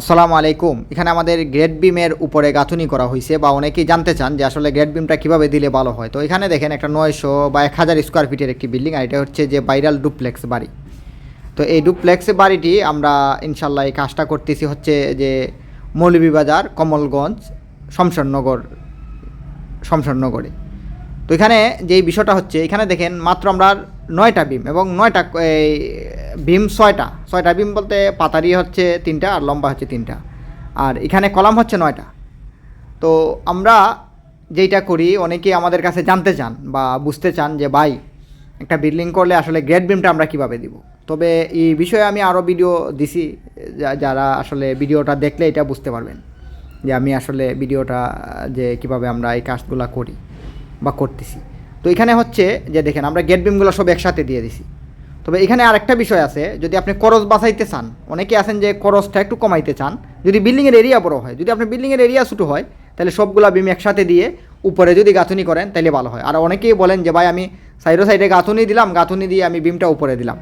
আসসালামু আলাইকুম। এখানে আমাদের গ্রেড বিমের উপরে গাঁথুনি করা হয়েছে বা অনেকেই জানতে চান যে আসলে গ্রেড বিমটা কীভাবে দিলে ভালো হয়। তো এখানে দেখেন একটা নয়শো বা এক হাজার স্কোয়ার ফিটের একটি বিল্ডিং আর এটা হচ্ছে যে বাইরাল ডুপ্লেক্স বাড়ি। তো এই ডুপ্লেক্স বাড়িটি আমরা ইনশাল্লাহ এই কাজটা করতেছি হচ্ছে যে মৌলভীবাজার, কমলগঞ্জ শমশাননগর শমশাননগরে তো এখানে যেই বিষয়টা হচ্ছে, এখানে দেখেন মাত্র আমরা নয়টা বিম এবং নয়টা এই বিম ছয়টা। ছয়টা বিম বলতে পাতারি হচ্ছে তিনটা আর লম্বা হচ্ছে তিনটা। আর এখানে কলাম হচ্ছে নয়টা। তো আমরা যেইটা করি, অনেকেই আমাদের কাছে জানতে চান বা বুঝতে চান যে, ভাই, একটা বিল্ডিং করলে আসলে গ্রেড বিমটা আমরা কীভাবে দিব? তবে এই বিষয়ে আমি আরও ভিডিও দিছি যারা আসলে ভিডিওটা দেখলে এটা বুঝতে পারবেন যে আমি আসলে ভিডিওটা যে কীভাবে আমরা এই কাজগুলো করি। বা করতেছি। তো এখানে হচ্ছে যে দেখেন, আমরা গেট বিমগুলো সব একসাথে দিয়ে দিছি। তবে এখানে আরেকটা বিষয় আছে, যদি আপনি করস বাঁচাইতে চান, অনেকে আছেন যে করসটা একটু কমাইতে চান, যদি বিল্ডিংয়ের এরিয়া বড় হয়, যদি আপনি বিল্ডিংয়ের এরিয়া ছোটো হয়, তাহলে সবগুলা বিম একসাথে দিয়ে উপরে যদি গাঁথুনি করেন তাহলে ভালো হয়। আর অনেকেই বলেন যে, ভাই, আমি সাইডো সাইডে গাঁথুনি দিলাম, গাঁথুনি দিয়ে আমি বিমটা উপরে দিলাম।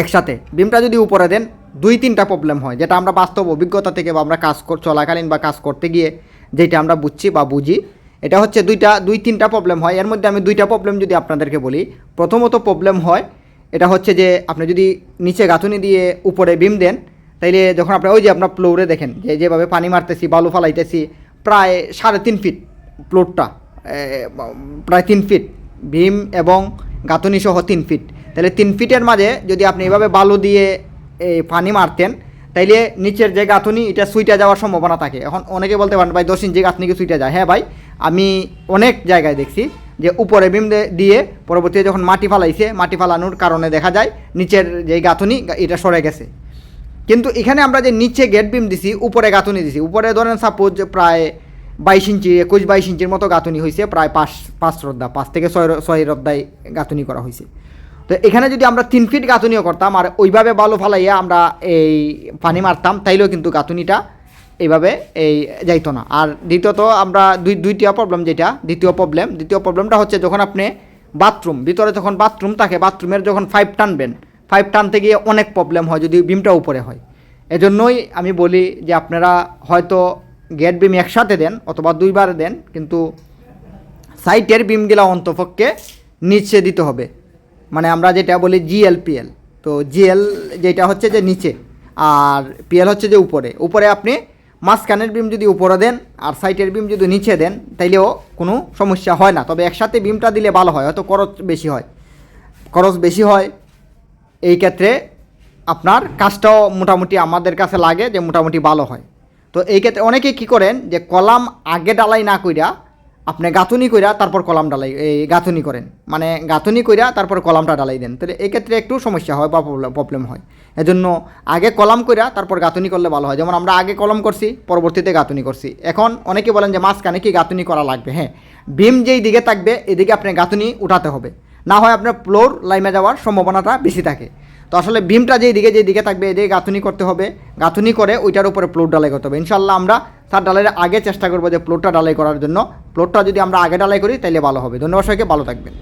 একসাথে। বিমটা যদি উপরে দেন, দুই তিনটা প্রবলেম হয়, যেটা আমরা বাস্তব অভিজ্ঞতা থেকে বা আমরা কাজ চলাকালীন বা কাজ করতে গিয়ে যেটা আমরা বুঝছি বা বুঝি এটা হচ্ছে দুইটা, দুই, তিনটা প্রবলেম হয়। এর মধ্যে আমি দুইটা প্রবলেম যদি আপনাদেরকে বলি। প্রথমত প্রবলেম হয়, এটা হচ্ছে যে আপনি যদি নিচে গাঁথুনি দিয়ে উপরে বিম দেন, তাইলে যখন আপনি ওই যে আপনার ফ্লোরে দেখেন, যে যেভাবে পানি মারতেছি, বালু ফালাইতেছি, প্রায় সাড়ে তিন ফিট ফ্লোরটা প্রায় তিন ফিট ভীম এবং গাঁথনি সহ তিন ফিট তাহলে তিন ফিটের মাঝে যদি আপনি এভাবে বালু দিয়ে এই পানি মারতেন, তাইলে নিচের যে গাঁথনি, এটা সুইটা যাওয়ার সম্ভাবনা থাকে। এখন অনেকে বলতে পারেন, ভাই, দশ ইঞ্চি গাঁথনি কি সুইটা যায়। হ্যাঁ ভাই আমি অনেক জায়গায় দেখছি যে উপরে বিম দিয়ে পরবর্তীতে যখন মাটি ফালাইছে, মাটি ফালানোর কারণে দেখা যায় নিচের যে গাঁথনি এটা সরে গেছে। কিন্তু এখানে আমরা যে নিচে গেট বিম দিছি, উপরে গাঁথুনি দিছি, উপরে ধরেন সাপোজ প্রায় বাইশ ইঞ্চি, একুশ বাইশ ইঞ্চির মতো গাঁথুনি হয়েছে প্রায় পাঁচ পাঁচ রদ্দা, পাঁচ থেকে ছয় ছয় রদ্দায় গাঁথনি করা হয়েছে তো এখানে যদি আমরা তিন ফিট গাঁথুনিও করতাম আর ওইভাবে বালু ফালাইয়া আমরা এই পানি মারতাম, তাইলেও কিন্তু গাঁথুনিটা এইভাবে এই যাইতো না। আর দ্বিতীয়ত আমরা দুই, দুইটা প্রবলেম যেটা, দ্বিতীয় প্রবলেম দ্বিতীয় প্রবলেমটা হচ্ছে যখন আপনি বাথরুম ভিতরে যখন বাথরুম থাকে বাথরুমের যখন পাইপ টানবেন পাইপ টানতে গিয়ে অনেক প্রবলেম হয় যদি বিমটা উপরে হয়। এজন্যই আমি বলি যে আপনারা হয়তো গেট বিম একসাথে দেন অথবা দুইবার দেন, কিন্তু সাইটের বিমগুলা অন্তপক্ষে নিচে দিতে হবে। মানে আমরা যেটা বলি জিএলপিএল তো জিএল যেটা হচ্ছে যে নিচে, আর পিএল হচ্ছে যে উপরে। উপরে আপনি মাঝখানের বিম যদি উপরে দেন আর সাইটের বিম যদি নিচে দেন, তাইলেও কোনো সমস্যা হয় না। তবে একসাথে বিমটা দিলে ভালো হয়, হয়তো খরচ বেশি হয়। খরচ বেশি হয়, এই ক্ষেত্রে আপনার কাজটাও মোটামুটি আমাদের কাছে লাগে যে মোটামুটি ভালো হয়। তো এই ক্ষেত্রে অনেকে কি করেন যে কলাম আগে ডালাই না কইরা আপনি গাঁথুনি কইরা তারপর কলাম ডালাই, এই গাঁথুনি করেন। মানে গাঁথুনি কইরা তারপর কলামটা ডালাই দেন। তাহলে এই ক্ষেত্রে একটু সমস্যা হয় বা প্রবলেম হয়। এজন্য আগে কলাম কইরা তারপর গাঁথুনি করলে ভালো হয়। যেমন আমরা আগে কলম করছি, পরবর্তীতে গাঁথনি করছি। এখন অনেকে বলেন যে মাঝখানে কি গাঁথুনি করা লাগবে? হ্যাঁ বিম যেই দিকে থাকবে, এদিকে আপনি গাঁথনি উঠাতে হবে। না হয় আপনার ফ্লোর লাইমে যাওয়ার সম্ভাবনাটা বেশি থাকে। তো আসলে বিমটা যেই দিকে যেই দিকে থাকবে, এদিকে গাঁথুনি করতে হবে। গাঁথুনি করে ওইটার উপরে প্লোট ডালাই করতে হবে। ইনশাল্লাহ আমরা তার ডালাইয়ের আগে চেষ্টা করব যে প্লোটটা ডালাই করার জন্য। প্লোটটা যদি আমরা আগে ডালাই করি তাহলে ভালো হবে। ধন্যবাদ সবাইকে ভালো থাকবেন।